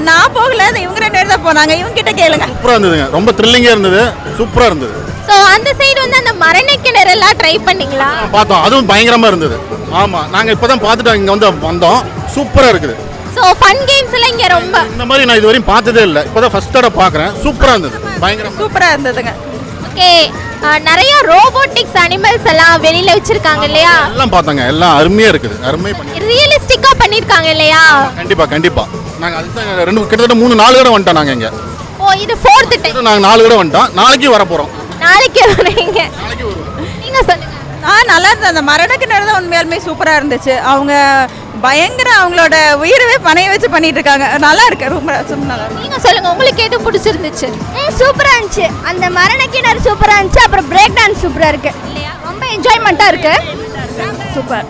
[SPEAKER 2] நான் போகல இவங்க ரெண்டு பேர் தான் போனாங்க. இவங்க கிட்ட கேளுங்க.
[SPEAKER 16] சூப்பராக இருந்ததுங்க. ரொம்ப த்ரில்லிங்காக இருந்தது. சூப்பராக இருந்தது.
[SPEAKER 1] ஸோ அந்த சைடு வந்து அந்த மரண கிணறெல்லாம் ட்ரை பண்ணீங்களா?
[SPEAKER 16] பார்த்தோம். அதுவும் பயங்கரமாக இருந்தது. ஆமாம் நாங்கள் இப்போ தான் பார்த்துட்டு இங்கே வந்து வந்தோம். சூப்பராக இருக்குது.
[SPEAKER 1] ஸோ ஃபன் கேம்ஸ் எல்லாம் இங்கே ரொம்ப.
[SPEAKER 16] இந்த மாதிரி நான் இது வரையும் பார்த்ததே இல்லை. இப்போ தான் ஃபஸ்ட் தடவை பார்க்குறேன் சூப்பராக இருந்தது. பயங்கரம்.
[SPEAKER 2] சூப்பராக இருந்ததுங்க.
[SPEAKER 1] ஓகே நிறைய ரோபோட்டிக்ஸ் அனிமல்ஸ் எல்லாம் வெளியில வச்சிருக்காங்க இல்லையா?
[SPEAKER 16] எல்லாம் பார்த்தாங்க. எல்லாம் அருமையாக இருக்குது. அருமை பண்ணி
[SPEAKER 1] ரியலிஸ்டிக்கா பண்ணிருக்காங்க இல்லையா?
[SPEAKER 16] கண்டிப்பாக கண்டிப்பாக நாங்கள் அதுக்கு தான் ரெண்டு கிட்டத்தட்ட மூணு நாலு கடை வந்துட்டோம் நாங்கள் இங்கே.
[SPEAKER 1] ஓ இது ஃபோர்த் டைம்
[SPEAKER 16] நாங்கள் நாலு கடை வந்துட்டோம். நாளைக்கு வர போகிறோம்
[SPEAKER 1] நாளைக்கு வரீங்க. நீங்க சொல்லுங்க.
[SPEAKER 2] ஆ நல்லா இருந்தது. அந்த மரணக்கிணறு தான் உண்மையாலுமே சூப்பராக இருந்துச்சு. அவங்க பயங்கர அவங்களோட உயிரவே பணைய வச்சு பண்ணிட்டு இருக்காங்க நல்லா இருக்கு ரொம்ப ரொம்ப நல்லா
[SPEAKER 1] நீங்க சொல்லுங்க உங்களுக்கு எது பிடிச்சிருந்துச்சு?
[SPEAKER 8] சூப்பராக இருந்துச்சு. அந்த மரண கிணறு சூப்பராக இருந்துச்சு அப்புறம் பிரேக் டான்ஸ் சூப்பராக இருக்கு. ரொம்ப என்ஜாய்மெண்ட்டாக இருக்கு. சூப்பர்.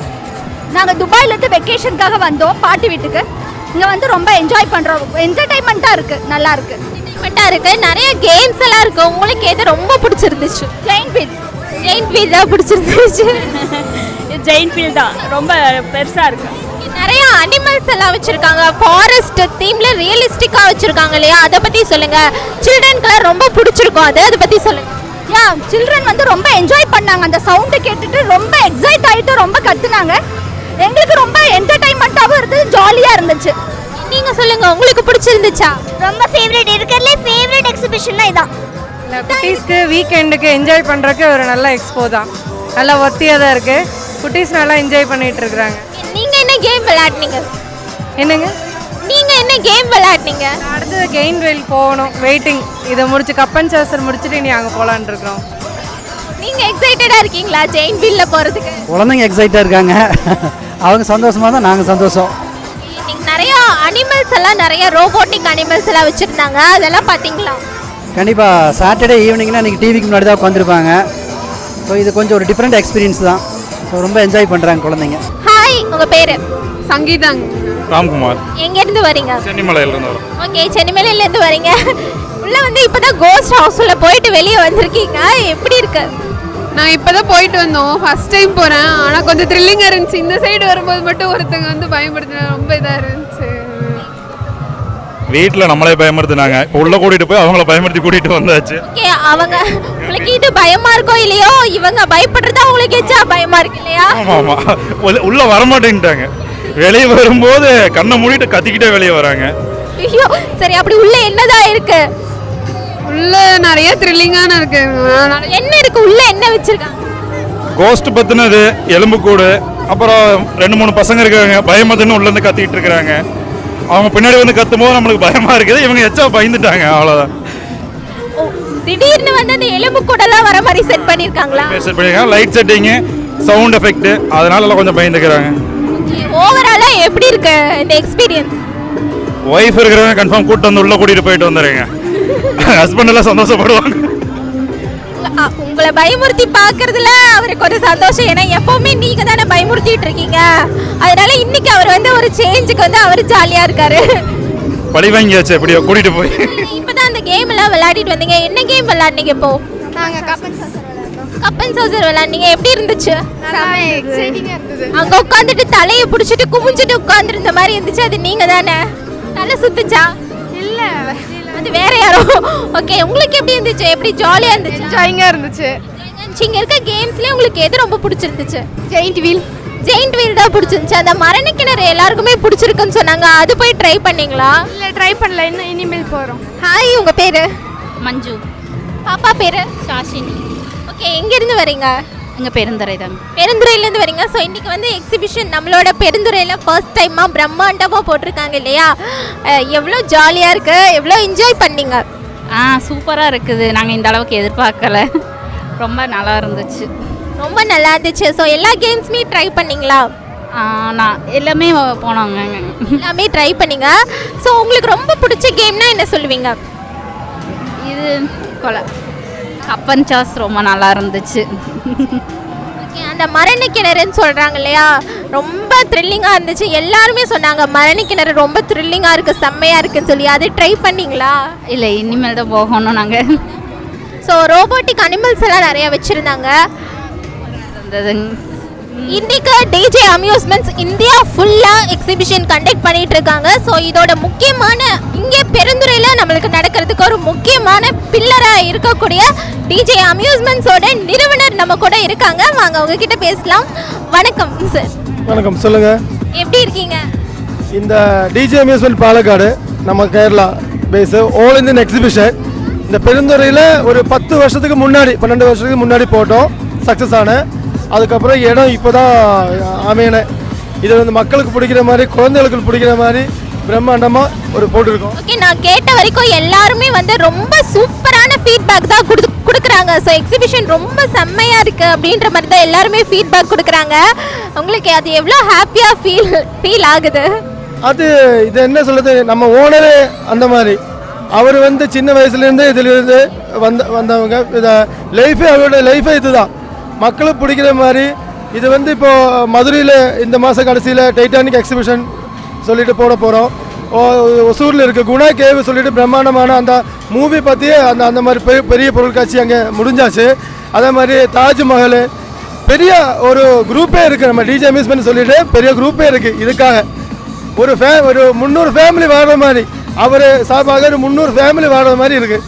[SPEAKER 8] நாங்கள் துபாயிலேருந்து வெக்கேஷனுக்காக வந்தோம் பாட்டி வீட்டுக்கு. இங்கே வந்து ரொம்ப என்ஜாய் பண்ணுறோம் என்டர்டைன்மெண்ட்டாக இருக்கு நல்லா இருக்கு.
[SPEAKER 1] மட்டும் இருக்கு. நிறைய கேம்ஸ் எல்லாம் இருக்கு. உங்களுக்கு எது ரொம்ப பிடிச்சிருந்துச்சு?
[SPEAKER 8] ஜெயின் வீல்
[SPEAKER 1] ஜெயின் வீல் தான் பிடிச்சிருந்துச்சு.
[SPEAKER 2] ஜெயின் ஃபீல் தான். ரொம்ப பெருசாக இருக்கு.
[SPEAKER 1] நிறைய அனிமல்ஸ் எல்லாம் வச்சிருக்காங்க. ஃபாரஸ்ட் தீம்ல ரியலிஸ்டிக்கா வச்சிருக்காங்க இல்லையா? அதை பத்தி சொல்லுங்க. சில்ட்ரனுக்குலாம் ரொம்ப பிடிச்சிருக்கும். அது அதை பத்தி சொல்லுங்க.
[SPEAKER 8] யா சில்ட்ரன் வந்து ரொம்ப என்ஜாய் பண்ணாங்க. அந்த சவுண்டு கேட்டுட்டு ரொம்ப எக்ஸைட் ஆகிட்டு ரொம்ப கத்துனாங்க. எங்களுக்கு ரொம்ப என்டர்டைன்மெண்ட்டாகவும் இருந்தது ஜாலியாக இருந்துச்சு.
[SPEAKER 1] நீங்க சொல்லுங்க உங்களுக்கு பிடிச்சிருந்துச்சா?
[SPEAKER 8] ரொம்ப ஃபேவரட் இருக்கிறதுலே ஃபேவரட் எக்ஸிபிஷன்னா இதான்.
[SPEAKER 2] குட்டீஸ்க்கு வீக்கெண்டுக்கு என்ஜாய் பண்ணுறதுக்கு ஒரு நல்ல எக்ஸ்போ தான். நல்லா ஒத்தியாக தான் இருக்குது குட்டீஸ் நல்லா என்ஜாய் பண்ணிட்டு இருக்கிறாங்க.
[SPEAKER 1] கேம் விளையாடுனீங்க?
[SPEAKER 2] என்னங்க?
[SPEAKER 1] நீங்க என்ன கேம் விளையாடுனீங்க?
[SPEAKER 2] அடுத்தது கெயின் வெயில் போகணும் வெயிட்டிங் இதை முடிச்சு கப்பன் சாசர் முடிச்சுட்டு இனி அங்கே போகலான் இருக்கிறோம்.
[SPEAKER 1] நீங்க எக்ஸைட்டடா இருக்கீங்களா ஜெயின் வீல்ல போறதுக்கு?
[SPEAKER 17] குழந்தைங்க எக்ஸைட்டாக இருக்காங்க. அவங்க சந்தோஷமாக தான் நாங்கள் சந்தோஷம்.
[SPEAKER 1] நீங்க நிறைய அனிமல்ஸ் எல்லாம் நிறைய ரோபோட்டிக் அனிமல்ஸ் எல்லாம் வச்சிருந்தாங்க. அதெல்லாம் பாத்தீங்களா?
[SPEAKER 17] கண்டிப்பாக சாட்டர்டே ஈவினிங்னா இன்றைக்கி டிவிக்கு முன்னாடி தான் உட்காந்துருப்பாங்க ஸோ இது கொஞ்சம் ஒரு டிஃப்ரெண்ட் எக்ஸ்பீரியன்ஸ் தான்.
[SPEAKER 13] ஸோ ரொம்ப என்ஜாய் பண்ணுறாங்க குழந்தைங்க.
[SPEAKER 1] உங்க பேரு?
[SPEAKER 18] சங்கீதாங்க
[SPEAKER 19] ராம்குமார்.
[SPEAKER 1] எங்க இருந்து வரீங்க?
[SPEAKER 19] சென்னிமலையிலிருந்து வரோம்.
[SPEAKER 1] ஓகே சென்னிமலையில இருந்து வரீங்க. உள்ள வந்து இப்பதான் கோஸ்ட் ஹவுஸ்ல போயிட்டு வெளியே வந்திருக்கீங்க. எப்படி இருக்கு?
[SPEAKER 18] நான் இப்போ தான் போயிட்டு வந்தோம். ஃபர்ஸ்ட் டைம் போகிறேன் ஆனால் கொஞ்சம் த்ரில்லிங்காக இருந்துச்சு. இந்த சைடு வரும்போது மட்டும் ஒருத்தங்க வந்து பயப்படுத்தினா ரொம்ப இதாக இருந்துச்சு.
[SPEAKER 19] வீட்டில் நம்மளே பயமுறுத்துனாங்க. இப்போ உள்ள கூட்டிட்டு போய் அவங்கள பயமுறுத்தி கூட்டிட்டு வந்தாச்சு.
[SPEAKER 1] ஓகே அவங்க உங்களுக்கு இது பயமா இருக்கோ இல்லையோ இவங்க பயப்படுறதா உங்களுக்கு எச்சா? பயமா இருக்கு இல்லையா?
[SPEAKER 19] ஆமா. ஆமா உள்ள- உள்ள வரமாட்டேன்ட்டாங்க. வெளியே வரும்போது கண்ணை மூடிட்டு கத்திக்கிட்டே வெளியே வராங்க.
[SPEAKER 1] ஐயோ சரி அப்படி உள்ள என்னதான் இருக்கு?
[SPEAKER 18] உள்ள நிறைய த்ரில்லிங்கான இருக்கு.
[SPEAKER 1] என்ன இருக்கு? உள்ள என்ன வச்சிருக்காங்க?
[SPEAKER 19] கோஸ்ட் பத்தினது எலும்புக்கூடு அப்புறம் ரெண்டு மூணு பசங்க இருக்காங்க. பயமதுன்னு உள்ள இருந்து கத்திக்கிட்டு இருக்காங்க அவங்க பின்னாடி வந்து கத்தும் போது நம்மளுக்கு பயமா இருக்குது. இவங்க எச்சா பயந்துட்டாங்க அவ்வளவுதான்.
[SPEAKER 1] திடீர்னு வந்து அந்த எலும்பு கூடலாம் வர மாதிரி செட் பண்ணிருக்காங்களா?
[SPEAKER 19] செட் பண்ணிருக்காங்க. லைட் செட்டிங்கு சவுண்ட் எஃபெக்ட் அதனால எல்லாம் கொஞ்சம் பயந்துக்கிறாங்க.
[SPEAKER 1] ஓவராலா எப்படி இருக்கு இந்த எக்ஸ்பீரியன்ஸ்
[SPEAKER 19] ஒய்ஃப் இருக்கிறவங்க கன்ஃபார்ம் கூட்டு வந்து உள்ள கூட்டிட்டு போயிட்டு வந்துடுங்க ஹஸ்பண்ட் எல்லாம் சந்தோஷப்படுவாங்க.
[SPEAKER 1] உங்களை பயமுறுத்தி பார்க்கறதுல அவருக்கு ஒரு சந்தோஷம். ஏன்னா எப்பவுமே நீங்க தானே பயமுறுத்திட்டு இருக்கீங்க. அதனால இன்னைக்கு அவர் வந்து ஒரு சேஞ்சுக்கு வந்து அவர் ஜாலியா இருக்காரு.
[SPEAKER 19] பழி வாங்கியாச்சு எப்படியோ கூட்டிட்டு போய்.
[SPEAKER 1] இப்பதான் அந்த கேம் எல்லாம் விளையாடிட்டு வந்தீங்க. என்ன கேம் விளையாடுனீங்க இப்போ?
[SPEAKER 3] நாங்கள் cup and saucer
[SPEAKER 1] cup and saucer விளையாடுனீங்க. எப்படி இருந்துச்சு? அங்க உட்காந்துட்டு தலையை பிடிச்சிட்டு குமிஞ்சிட்டு உட்காந்துருந்த மாதிரி இருந்துச்சு. அது நீங்க தானே? தலை சுத்துச்சா?
[SPEAKER 3] இல்ல.
[SPEAKER 1] அது வேற யாரோ? ஓகே உங்களுக்கு எப்படி இருந்துச்சு? எப்படி ஜாலியா இருந்துச்சு?
[SPEAKER 3] என்ஜாயிங்காக இருந்துச்சு.
[SPEAKER 1] இங்க இருக்க கேம்ஸ்லயே உங்களுக்கு எது ரொம்ப பிடிச்சிருந்துச்சு?
[SPEAKER 3] ஜெயிண்ட் வீல்
[SPEAKER 1] ஜெயிண்ட் வீல் தான் பிடிச்சிருந்துச்சு. அந்த மரண கிணறு எல்லாருக்குமே பிடிச்சிருக்குன்னு சொன்னாங்க. அது போய் ட்ரை பண்ணீங்களா?
[SPEAKER 3] இல்லை ட்ரை பண்ணல. இன்னும் இனிமேல் போகிறோம்
[SPEAKER 1] ஹாய் உங்க பேரு?
[SPEAKER 2] மஞ்சு.
[SPEAKER 1] பாப்பா பேரு?
[SPEAKER 2] சாஷினி.
[SPEAKER 1] ஓகே எங்க இருந்து வரீங்க?
[SPEAKER 2] எங்கள் பெருந்துறை தாங்க
[SPEAKER 1] பெருந்துறையிலேருந்து வரீங்க. ஸோ இன்னைக்கு வந்து எக்ஸிபிஷன் நம்மளோட பெருந்துறையில் ஃபர்ஸ்ட் டைமாக பிரம்மாண்டமாக போட்டிருக்காங்க இல்லையா? எவ்வளோ ஜாலியாக இருக்கு. எவ்வளோ என்ஜாய் பண்ணீங்க?
[SPEAKER 2] ஆ சூப்பராக இருக்குது. நாங்கள் இந்த அளவுக்கு எதிர்பார்க்கல. ரொம்ப நல்லா இருந்துச்சு.
[SPEAKER 1] ரொம்ப நல்லா இருந்துச்சு. ஸோ எல்லா கேம்ஸுமே ட்ரை பண்ணீங்களா?
[SPEAKER 2] நான் எல்லாமே போனோங்க.
[SPEAKER 1] எல்லாமே ட்ரை பண்ணீங்க. ஸோ உங்களுக்கு ரொம்ப பிடிச்ச கேம்னா என்ன சொல்லுவீங்க?
[SPEAKER 2] இது கொலை கப்பன் சாஸ் ரொம்ப நல்லா இருந்துச்சு.
[SPEAKER 1] அந்த மரண கிணறுன்னு சொல்கிறாங்க இல்லையா? ரொம்ப த்ரில்லிங்காக இருந்துச்சு. எல்லாருமே சொன்னாங்க மரண கிணறு ரொம்ப த்ரில்லிங்காக இருக்குது செம்மையாக இருக்குன்னு சொல்லி. அது ட்ரை பண்ணீங்களா?
[SPEAKER 2] இல்லை இனிமேல் தான் போகணும் நாங்கள்
[SPEAKER 1] ஸோ ரோபோட்டிக் அனிமல்ஸ் எல்லாம் நிறைய வச்சுருந்தாங்க. இன்னைக்கு டிஜே அம்யூஸ்மெண்ட்ஸ் இந்தியா ஃபுல்லாக எக்ஸிபிஷன் கண்டக்ட் பண்ணிட்டு இருக்காங்க ஸோ இதோட முக்கியமான இங்கே பெருந்துறையில் நம்மளுக்கு நடக்கிறதுக்கு ஒரு முக்கியமான பில்லராக இருக்கக்கூடிய டிஜே அம்யூஸ்மெண்ட்ஸோட நிறுவனர் நம்ம கூட இருக்காங்க. வாங்க அவங்க கிட்ட பேசலாம். வணக்கம் சார்
[SPEAKER 20] வணக்கம் சொல்லுங்க.
[SPEAKER 1] எப்படி இருக்கீங்க?
[SPEAKER 20] இந்த டிஜே அம்யூஸ்மெண்ட் பாலக்காடு நம்ம Kerala base all Indian exhibition இந்த பெருந்துறையில் ஒரு பத்து வருஷத்துக்கு முன்னாடி பன்னெண்டு வருஷத்துக்கு முன்னாடி போட்டோம். சக்ஸஸ் ஆன அதுக்கப்புறம் இடம் இப்போ தான் அமையன இது வந்து மக்களுக்கு பிடிக்கிற மாதிரி குழந்தைகளுக்கு பிடிக்கிற மாதிரி பிரம்மாண்டமாக ஒரு போட்டிருக்கோம்
[SPEAKER 1] ஓகே நான் கேட்ட வரைக்கும் எல்லாருமே வந்து ரொம்ப சூப்பரான ஃபீட்பேக் தான் கொடு கொடுக்குறாங்க. ஸோ எக்ஸிபிஷன் ரொம்ப செம்மையாக இருக்குது அப்படின்ற மாதிரி தான் எல்லாருமே ஃபீட்பேக் கொடுக்குறாங்க. உங்களுக்கு அது எவ்வளோ ஹாப்பியாக ஃபீல் ஃபீல் ஆகுது?
[SPEAKER 20] அது இது என்ன சொல்றது? நம்ம ஓனரு அந்த மாதிரி. அவர் வந்து சின்ன வயசுலேருந்து இதிலிருந்து வந்த வந்தவங்க. இதை லைஃபே அவரோட லைஃபே இதுதான். மக்களுக்கு பிடிக்கிற மாதிரி. இது வந்து இப்போ மதுரையில் இந்த மாத கடைசியில் டைட்டானிக் எக்ஸிபிஷன் சொல்லிட்டு போட போகிறோம் ஒசூரில் இருக்க. குணா கேவ் சொல்லிட்டு பிரம்மாண்டமான அந்த மூவி பற்றியே அந்த அந்த மாதிரி பெரிய பெரிய பொருட்காட்சி அங்கே முடிஞ்சாச்சு. அதே மாதிரி தாஜ்மஹல் பெரிய ஒரு குரூப்பே இருக்குது நம்ம டிஜே பண்ணி சொல்லிட்டு பெரிய குரூப்பே இருக்குது இதுக்காக. ஒரு ஃபே ஒரு முந்நூறு ஃபேமிலி வாழ்கிற மாதிரி. அவர் சார்பாக ஒரு முந்நூறு ஃபேமிலி வாழ்கிற மாதிரி இருக்குது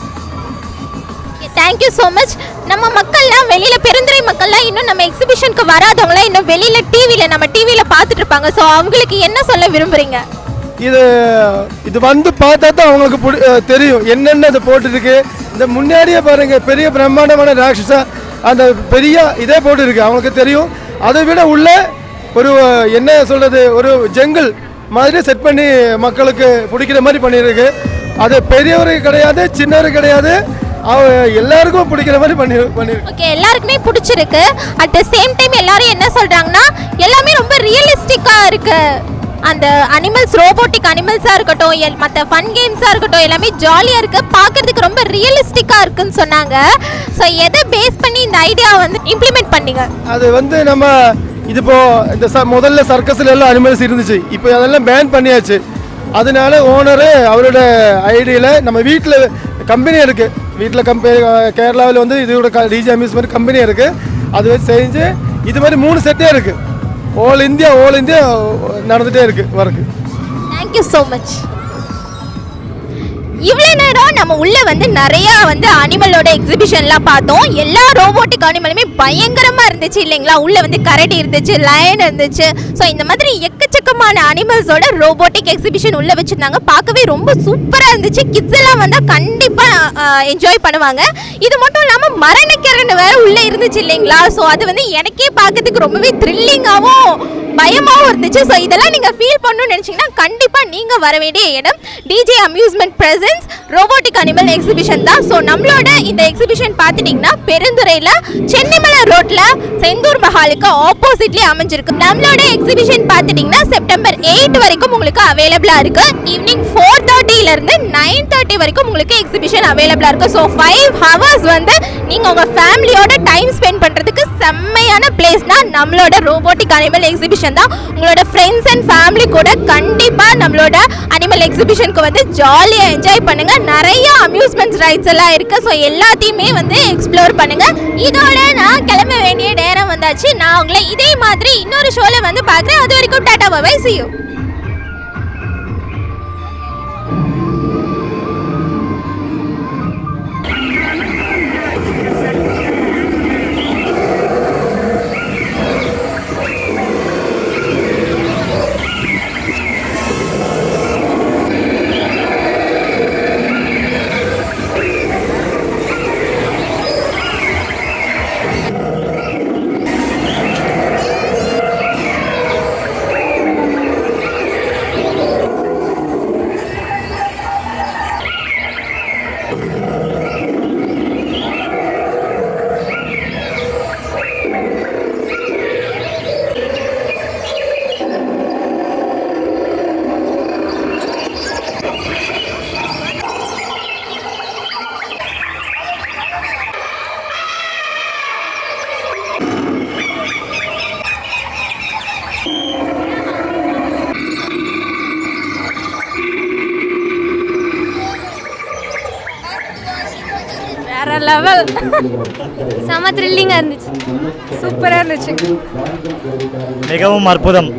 [SPEAKER 1] தேங்க்யூ ஸோ மச் நம்ம மக்கள்லாம் வெளியில் பெருந்துறை மக்கள்லாம் இன்னும் நம்ம எக்ஸிபிஷனுக்கு வராதவங்களாம் இன்னும் வெளியில் டிவியில் நம்ம டிவியில் பார்த்துட்டு இருப்பாங்க. ஸோ அவங்களுக்கு என்ன சொல்ல விரும்புகிறீங்க
[SPEAKER 20] இது இது வந்து பார்த்தா தான் அவங்களுக்கு பிடி தெரியும். என்னென்ன இது போட்டுருக்கு. இந்த முன்னாடியே பாருங்கள் பெரிய பிரம்மாண்டமான ராட்சசா அந்த பெரிய இதே போட்டுருக்கு. அவங்களுக்கு தெரியும். அதை விட உள்ள ஒரு என்ன சொல்கிறது ஒரு ஜங்கிள் மாதிரி செட் பண்ணி மக்களுக்கு பிடிக்கிற மாதிரி பண்ணியிருக்கு. அது பெரியவருக்கு கிடையாது சின்னவருக்கு கிடையாது. அவ எல்லாருக்கும் பிடிக்கிற மாதிரி பண்ணி பண்ணியிருக்கு
[SPEAKER 1] ஓகே எல்லாருக்குமே பிடிச்சிருக்கு. அட் த சேம் டைம் எல்லாரும் என்ன சொல்றாங்கன்னா எல்லாமே ரொம்ப ரியலிஸ்டிக்காக இருக்கு. அந்த அனிமல்ஸ் ரோபோட்டிக் அனிமல்ஸாக இருக்கட்டும் மற்ற ஃபன் கேம்ஸாக இருக்கட்டும் எல்லாமே ஜாலியாக இருக்கு. பார்க்கறதுக்கு ரொம்ப ரியலிஸ்டிக்காக இருக்குன்னு சொன்னாங்க. ஸோ எதை பேஸ் பண்ணி இந்த ஐடியா வந்து இம்ப்ளிமெண்ட் பண்ணீங்க?
[SPEAKER 20] அது வந்து நம்ம இது இப்போ இந்த ச முதல்ல சர்க்கஸில் எல்லாம் அனிமல்ஸ் இருந்துச்சு. இப்போ அதெல்லாம் பேன் பண்ணியாச்சு. அதனால ஓனரு அவரோட ஐடியில் நம்ம வீட்டில் கம்பெனி இருக்குது வீட்டில் கம்பெனி கேரளாவில் வந்து இதோட டிஜி அம்யூஸ்மெண்ட் கம்பெனி இருக்குது அது வச்சு செஞ்சு இது மாதிரி மூணு செட்டே இருக்குது ஆல் இந்தியா ஆல் இந்தியா நடந்துகிட்டே இருக்குது ஒர்க்கு
[SPEAKER 1] தேங்க்யூ ஸோ மச் இவ்வளோ நேரம் நம்ம உள்ள வந்து நிறைய வந்து அனிமலோட எக்ஸிபிஷன்லாம் பார்த்தோம். எல்லா ரோபோட்டிக் அனிமலுமே பயங்கரமா இருந்துச்சு இல்லைங்களா? உள்ளே வந்து கரடி இருந்துச்சு லயன் இருந்துச்சு. ஸோ இந்த மாதிரி எக்கச்சக்கமான அனிமல்ஸோட ரோபோட்டிக் எக்ஸிபிஷன் உள்ள வச்சிருந்தாங்க. பார்க்கவே ரொம்ப சூப்பரா இருந்துச்சு. கிட்ஸ் எல்லாம் வந்தா கண்டிப்பா என்ஜாய் பண்ணுவாங்க. இது மட்டும் இல்லாம மரணக்கரன் வேற உள்ள இருந்துச்சு இல்லைங்களா? ஸோ அது வந்து எனக்கே பார்க்கறதுக்கு ரொம்பவே த்ரில்லிங்காகவும் பயமாகவும் இருந்துச்சு. ஸோ இதெல்லாம் நீங்கள் ஃபீல் பண்ணணும்னு நினச்சிங்கன்னா கண்டிப்பாக நீங்கள் வர வேண்டிய இடம் DJ amusement presents robotic animal exhibition தான். ஸோ நம்மளோட இந்த எக்ஸிபிஷன் பார்த்துட்டிங்கன்னா பெருந்துறையில் சென்னிமலை ரோட்டில் செந்தூர் மஹாலுக்கு ஆப்போசிட்லேயே அமைஞ்சிருக்கு. நம்மளோட எக்ஸிபிஷன் பார்த்துட்டிங்கன்னா செப்டம்பர் எயிட் வரைக்கும் உங்களுக்கு அவைலபிளாக இருக்கு. ஈவினிங் ஃபோர் தேர்ட்டிலேருந்து நைன் தேர்ட்டி வரைக்கும் உங்களுக்கு எக்ஸிபிஷன் அவைலபிளாக இருக்கு. ஸோ ஃபைவ் ஹவர்ஸ் வந்து நீங்கள் உங்கள் ஃபேமிலியோட டைம் ஸ்பெண்ட் பண்ணுறதுக்கு செம்மையான பிளேஸ்னா நம்மளோட ரோபோட்டிக் அனிமல் எக்ஸிபிஷன் தான். உங்களோட ஃப்ரெண்ட்ஸ் அண்ட் ஃபேமிலி கூட கண்டிப்பாக நம்மளோட அனிமல் எக்ஸிபிஷனுக்கு வந்து ஜாலியாக என்ஜாய் பண்ணுங்கள் நிறைய அம்யூஸ்மெண்ட்ஸ் ரைட்ஸ் எல்லாம் இருக்குது ஸோ எல்லாத்தையுமே வந்து எக்ஸ்ப்ளோர் பண்ணுங்கள் இதோட நான் கிளம்ப வேண்டிய நேரம் வந்தாச்சு. நான் உங்களை இதே மாதிரி இன்னொரு ஷோவில் வந்து பார்க்குறேன். அது வரைக்கும் டாட்டா பாய் see
[SPEAKER 14] செம த்ரில்லிங்காக இருந்துச்சு. சூப்பராக இருந்துச்சு.
[SPEAKER 21] மிகவும் அற்புதம்.